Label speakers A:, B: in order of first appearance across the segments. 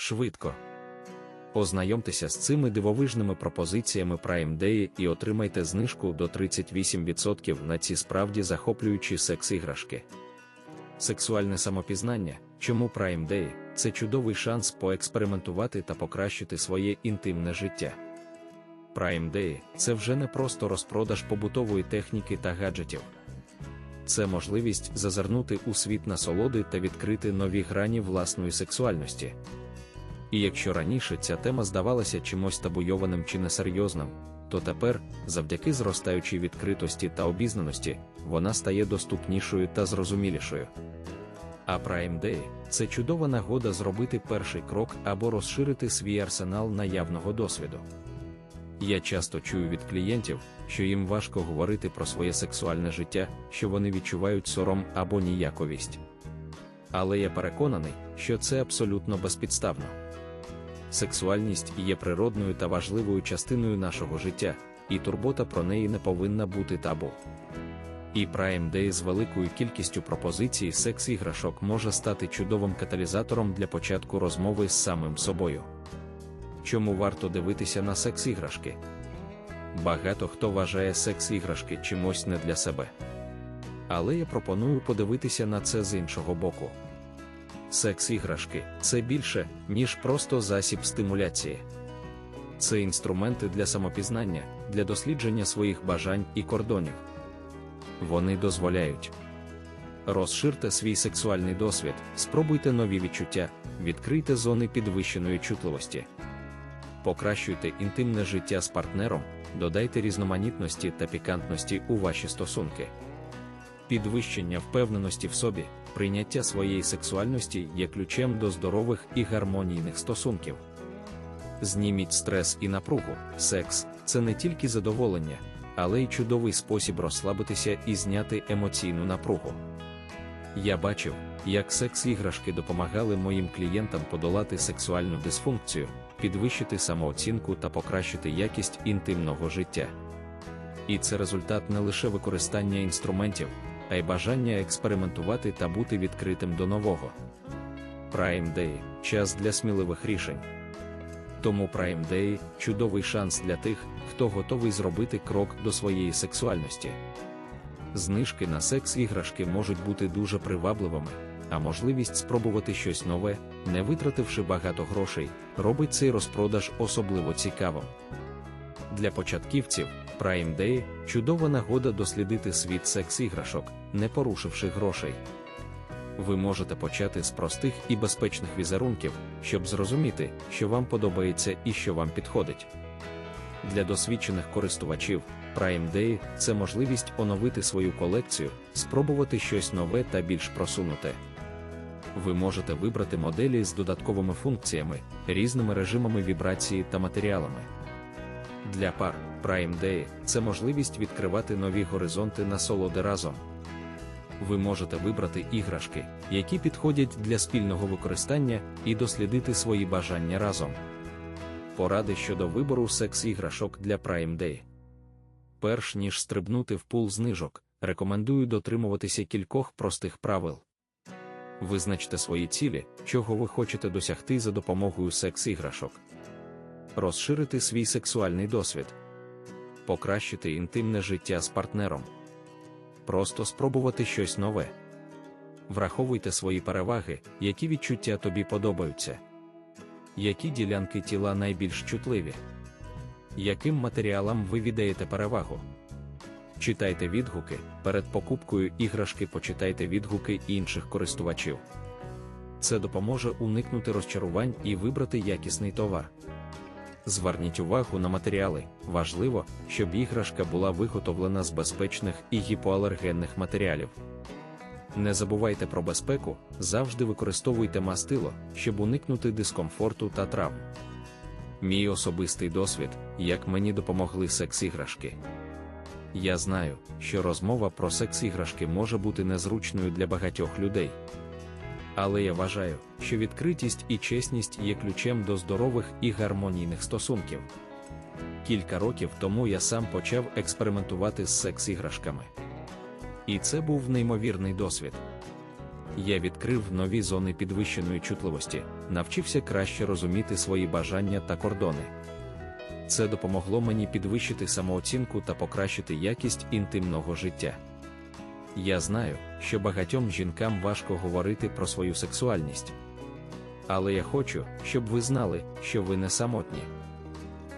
A: швидко. Ознайомтеся з цими дивовижними пропозиціями Prime Day і отримайте знижку до 38% на ці справді захоплюючі секс-іграшки. Сексуальне самопізнання, чому Prime Day – це чудовий шанс поекспериментувати та покращити своє інтимне життя. Prime Day – це вже не просто розпродаж побутової техніки та гаджетів. Це можливість зазирнути у світ насолоди та відкрити нові грані власної сексуальності. І якщо раніше ця тема здавалася чимось табуйованим чи несерйозним, то тепер, завдяки зростаючій відкритості та обізнаності, вона стає доступнішою та зрозумілішою. А Prime Day – це чудова нагода зробити перший крок або розширити свій арсенал наявного досвіду. Я часто чую від клієнтів, що їм важко говорити про своє сексуальне життя, що вони відчувають сором або ніяковість. Але я переконаний, що це абсолютно безпідставно. Сексуальність є природною та важливою частиною нашого життя, і турбота про неї не повинна бути табу. І Prime Day з великою кількістю пропозицій секс-іграшок може стати чудовим каталізатором для початку розмови з самим собою. Чому варто дивитися на секс-іграшки? Багато хто вважає секс-іграшки чимось не для себе. Але я пропоную подивитися на це з іншого боку. Секс-іграшки це більше, ніж просто засіб стимуляції. Це інструменти для самопізнання, для дослідження своїх бажань і кордонів. Вони дозволяють розширте свій сексуальний досвід, спробуйте нові відчуття, відкрийте зони підвищеної чутливості, покращуйте інтимне життя з партнером, додайте різноманітності та пікантності у ваші стосунки. Підвищення впевненості в собі, прийняття своєї сексуальності є ключем до здорових і гармонійних стосунків. Зніміть стрес і напругу, секс це не тільки задоволення, але й чудовий спосіб розслабитися і зняти емоційну напругу. Я бачив, як секс-іграшки допомагали моїм клієнтам подолати сексуальну дисфункцію, підвищити самооцінку та покращити якість інтимного життя. І це результат не лише використання інструментів, а й бажання експериментувати та бути відкритим до нового. Prime Day час для сміливих рішень. Тому Prime Day – чудовий шанс для тих, хто готовий зробити крок до своєї сексуальності. Знижки на секс-іграшки можуть бути дуже привабливими, а можливість спробувати щось нове, не витративши багато грошей, робить цей розпродаж особливо цікавим. Для початківців Prime Day – чудова нагода дослідити світ секс-іграшок, не порушивши грошей. Ви можете почати з простих і безпечних візерунків, щоб зрозуміти, що вам подобається і що вам підходить. Для досвідчених користувачів Prime Day – це можливість оновити свою колекцію, спробувати щось нове та більш просунуте. Ви можете вибрати моделі з додатковими функціями, різними режимами вібрації та матеріалами. Для пар Prime Day – це можливість відкривати нові горизонти насолоди разом. Ви можете вибрати іграшки, які підходять для спільного використання, і дослідити свої бажання разом. Поради щодо вибору секс-іграшок для Prime Day. Перш ніж стрибнути в пул знижок, рекомендую дотримуватися кількох простих правил. Визначте свої цілі, чого ви хочете досягти за допомогою секс-іграшок. Розширити свій сексуальний досвід, покращити інтимне життя з партнером. Просто спробувати щось нове. Враховуйте свої переваги, які відчуття тобі подобаються. Які ділянки тіла найбільш чутливі? Яким матеріалам ви віддаєте перевагу? Читайте відгуки. Перед покупкою іграшки почитайте відгуки інших користувачів. Це допоможе уникнути розчарувань і вибрати якісний товар. Зверніть увагу на матеріали. Важливо, щоб іграшка була виготовлена з безпечних і гіпоалергенних матеріалів. Не забувайте про безпеку, завжди використовуйте мастило, щоб уникнути дискомфорту та травм. Мій особистий досвід, як мені допомогли секс-іграшки. Я знаю, що розмова про секс-іграшки може бути незручною для багатьох людей. Але я вважаю, що відкритість і чесність є ключем до здорових і гармонійних стосунків. Кілька років тому я сам почав експериментувати з секс-іграшками. І це був неймовірний досвід. Я відкрив нові зони підвищеної чутливості, навчився краще розуміти свої бажання та кордони. Це допомогло мені підвищити самооцінку та покращити якість інтимного життя. Я знаю, що багатьом жінкам важко говорити про свою сексуальність. Але я хочу, щоб ви знали, що ви не самотні.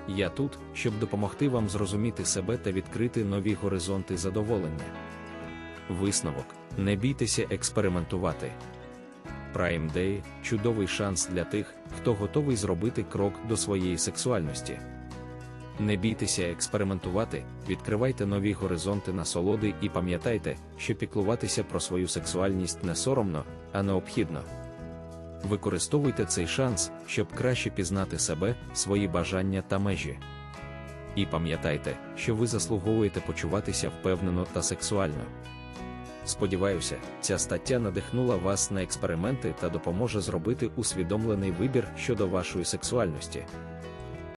A: Я тут, щоб допомогти вам зрозуміти себе та відкрити нові горизонти задоволення. Висновок: не бійтеся експериментувати. Prime Day – чудовий шанс для тих, хто готовий зробити крок до своєї сексуальності. Не бійтеся експериментувати, відкривайте нові горизонти насолоди і пам'ятайте, що піклуватися про свою сексуальність не соромно, а необхідно. Використовуйте цей шанс, щоб краще пізнати себе, свої бажання та межі. І пам'ятайте, що ви заслуговуєте почуватися впевнено та сексуально. Сподіваюся, ця стаття надихнула вас на експерименти та допоможе зробити усвідомлений вибір щодо вашої сексуальності.